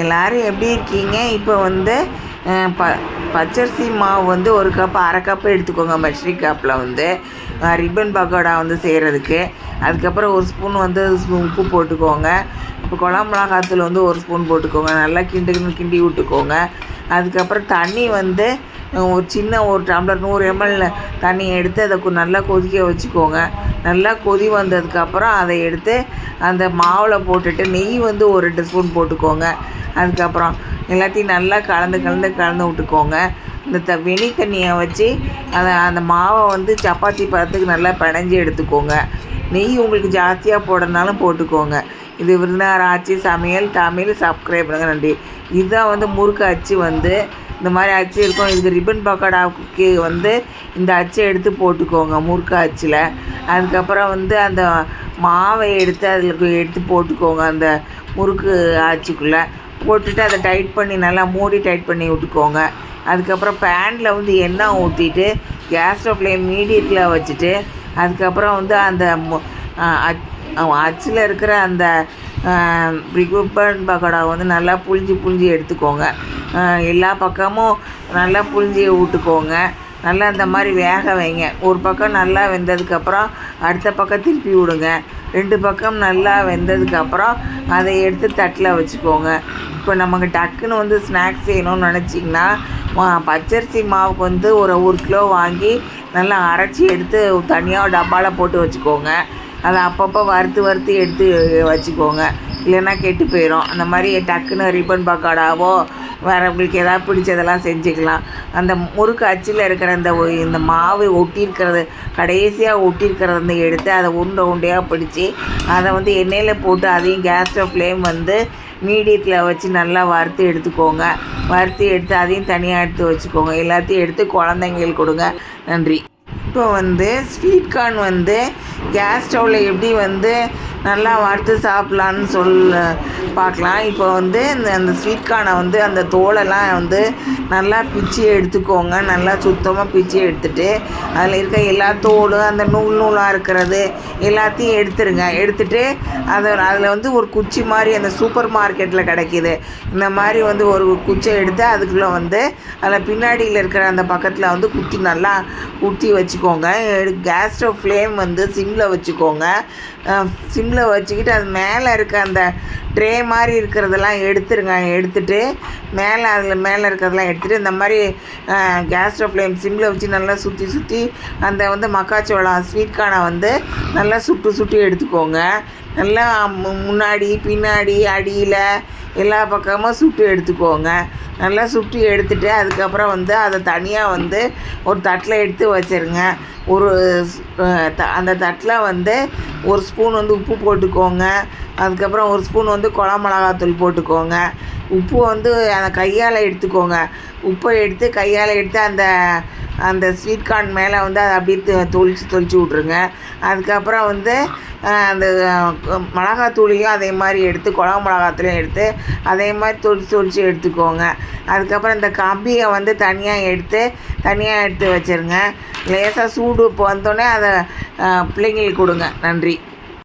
எல்லோரும் எப்படி இருக்கீங்க? இப்போ வந்து ப பச்சரிசி மாவு வந்து ஒரு கப் அரை கப்பு எடுத்துக்கோங்க. மெஷரி கப்பில் வந்து ரிப்பன் பக்கோடா வந்து செய்கிறதுக்கு அதுக்கப்புறம் ஒரு ஸ்பூன் வந்து உப்பு போட்டுக்கோங்க. இப்போ குழம்பு மிளகாத்தூள் வந்து ஒரு ஸ்பூன் போட்டுக்கோங்க. நல்லா கிண்டு கிண்டி விட்டுக்கோங்க. அதுக்கப்புறம் தண்ணி வந்து ஒரு சின்ன ஒரு டம்ளர் நூறு எம்எல் தண்ணி எடுத்து அதை நல்லா கொதிக்க வச்சுக்கோங்க. நல்லா கொதி வந்ததுக்கப்புறம் அதை எடுத்து அந்த மாவில் போட்டுட்டு நெய் வந்து ஒரு ரெண்டு ஸ்பூன் போட்டுக்கோங்க. அதுக்கப்புறம் எல்லாத்தையும் நல்லா கலந்து கலந்து கலந்து விட்டுக்கோங்க. இந்த த வெனிக்கண்ணியை வச்சு அதை அந்த மாவை வந்து சப்பாத்தி பழத்துக்கு நல்லா பிணைஞ்சி எடுத்துக்கோங்க. நெய் உங்களுக்கு ஜாஸ்தியாக போடுறதுனாலும் போட்டுக்கோங்க. இது விருந்தார் ஆச்சு சமையல் தமிழ் சப்ஸ்கிரைப் பண்ணுங்க நன்றி. இதுதான் வந்து முறுக்கு அச்சு வந்து. இந்த மாதிரி அச்சு இருக்கும். இதுக்கு ரிப்பன் பக்கோடாவுக்கு வந்து இந்த அச்சை எடுத்து போட்டுக்கோங்க முறுக்கு அச்சில். அதுக்கப்புறம் வந்து அந்த மாவை எடுத்து அதில் எடுத்து போட்டுக்கோங்க அந்த முறுக்கு ஆச்சுக்குள்ளே போட்டுட்டு அதை டைட் பண்ணி நல்லா மூடி டைட் பண்ணி விட்டுக்கோங்க. அதுக்கப்புறம் பேனில் வந்து எண்ணெய் ஊற்றிட்டு கேஸ் ஸ்டவ்லேயே மீடியத்தில் வச்சுட்டு அதுக்கப்புறம் வந்து அந்த அச்- அச்சில் இருக்கிற அந்த ரிப்பன் பக்கோடா வந்து நல்லா புழிஞ்சு புழிஞ்சு எடுத்துக்கோங்க. எல்லா பக்கமும் நல்லா புழிஞ்சு விட்டுக்கோங்க நல்லா இந்த மாதிரி வேக வைங்க. ஒரு பக்கம் நல்லா வெந்ததுக்கப்புறம் அடுத்த பக்கம் திருப்பி விடுங்க. ரெண்டு பக்கம் நல்லா வெந்ததுக்கப்புறம் அதை எடுத்து தட்டில் வச்சுக்கோங்க. இப்போ நமக்கு டக்குன்னு வந்து ஸ்நாக்ஸ் செய்யணும்னு நினச்சிங்கன்னா பச்சரிசி மாவுக்கு வந்து ஒரு ஒரு கிலோ வாங்கி நல்லா அரைச்சி எடுத்து தனியாக டப்பாவில் போட்டு வச்சுக்கோங்க. அதை அப்பப்போ வறுத்து வறுத்து எடுத்து வச்சுக்கோங்க. இல்லைன்னா கெட்டு போயிடும் அந்த மாதிரி டக்குன்னு ரிப்பன் பக்கோடாவோ வேறு உங்களுக்கு எதாவது பிடிச்சதெல்லாம் செஞ்சுக்கலாம். அந்த முறுக்கு அச்சில் இருக்கிற இந்த இந்த மாவு ஒட்டியிருக்கிறது கடைசியாக ஒட்டியிருக்கிறத எடுத்து அதை உருண்டை உருண்டையாக பிடிச்சி அதை வந்து எண்ணெயில் போட்டு அதையும் கேஸ் ஸ்டவ் ஃப்ளேம் வந்து மீடியத்தில் வச்சு நல்லா வறுத்து எடுத்துக்கோங்க. வறுத்து எடுத்து அதையும் தனியாக எடுத்து வச்சுக்கோங்க. எல்லாத்தையும் எடுத்து குழந்தைங்களுக்கு கொடுங்க. நன்றி. இப்போ வந்து ஸ்வீட் கார்ன் வந்து கேஸ் ஸ்டவ்வில் எப்படி வந்து நல்லா வறுத்து சாப்பிட்லான்னு சொல் பார்க்கலாம். இப்போ வந்து இந்த அந்த ஸ்வீட் கார்னை வந்து அந்த தோலெல்லாம் வந்து நல்லா பிச்சு எடுத்துக்கோங்க. நல்லா சுத்தமாக பிச்சு எடுத்துட்டு அதில் இருக்க எல்லா தோலும் அந்த நூல் நூலாக இருக்கிறது எல்லாத்தையும் எடுத்துருங்க. எடுத்துட்டு அதை அதில் வந்து ஒரு குச்சி மாதிரி அந்த சூப்பர் மார்க்கெட்டில் கிடைக்கிது. இந்த மாதிரி வந்து ஒரு குச்சை எடுத்து அதுக்குள்ளே வந்து அதில் பின்னாடியில் இருக்கிற அந்த பக்கத்தில் வந்து குத்தி நல்லா குத்தி வச்சு வச்சுக்கோங்க. கேஸ் ஸ்டவ் ஃப்ளேம் வந்து சிம்மில் வச்சுக்கோங்க. சிம்மில் வச்சுக்கிட்டு அது மேலே இருக்க அந்த ட்ரே மாதிரி இருக்கிறதெல்லாம் எடுத்துருங்க. எடுத்துட்டு மேலே அதில் மேலே இருக்கிறதெல்லாம் எடுத்துகிட்டு இந்த மாதிரி கேஸ் ஸ்டவ் ஃப்ளேம் சிம்மில் வச்சு நல்லா சுற்றி சுற்றி அந்த வந்து மக்காச்சோளம் ஸ்வீட்கானை வந்து நல்லா சுட்டு சுட்டு எடுத்துக்கோங்க. நல்லா முன்னாடி பின்னாடி அடியில் எல்லா பக்கமும் சுட்டு எடுத்துக்கோங்க. நல்லா சுட்டு எடுத்துகிட்டு அதுக்கப்புறம் வந்து அதை தனியாக வந்து ஒரு தட்டில் எடுத்து வச்சிருங்க. ஒரு த- அந்த தட்டில் வந்து ஒரு ஸ்பூன் வந்து உப்பு போட்டுக்கோங்க. அதுக்கப்புறம் ஒரு ஸ்பூன் வந்து வந்து குழம்பு மிளகாத்தூள் போட்டுக்கோங்க. உப்பு வந்து அந்த கையால் எடுத்துக்கோங்க. உப்பை எடுத்து கையால் எடுத்து அந்த அந்த ஸ்வீட் கார்ன் மேலே வந்து அதை அப்படியே தொளிச்சு தொளிச்சு விட்ருங்க அதுக்கப்புறம் வந்து அந்த மிளகாத்தூளையும் அதே மாதிரி எடுத்து குழம்பு மிளகாத்தூளையும் எடுத்து அதே மாதிரி தொளிச்சு தொளிச்சு எடுத்துக்கோங்க. அதுக்கப்புறம் இந்த கம்பியை வந்து தனியாக எடுத்து தனியாக எடுத்து வச்சுருங்க. லேசாக சூடு இப்போ வந்தோடனே அதை பிள்ளைங்களுக்கு கொடுங்க. நன்றி.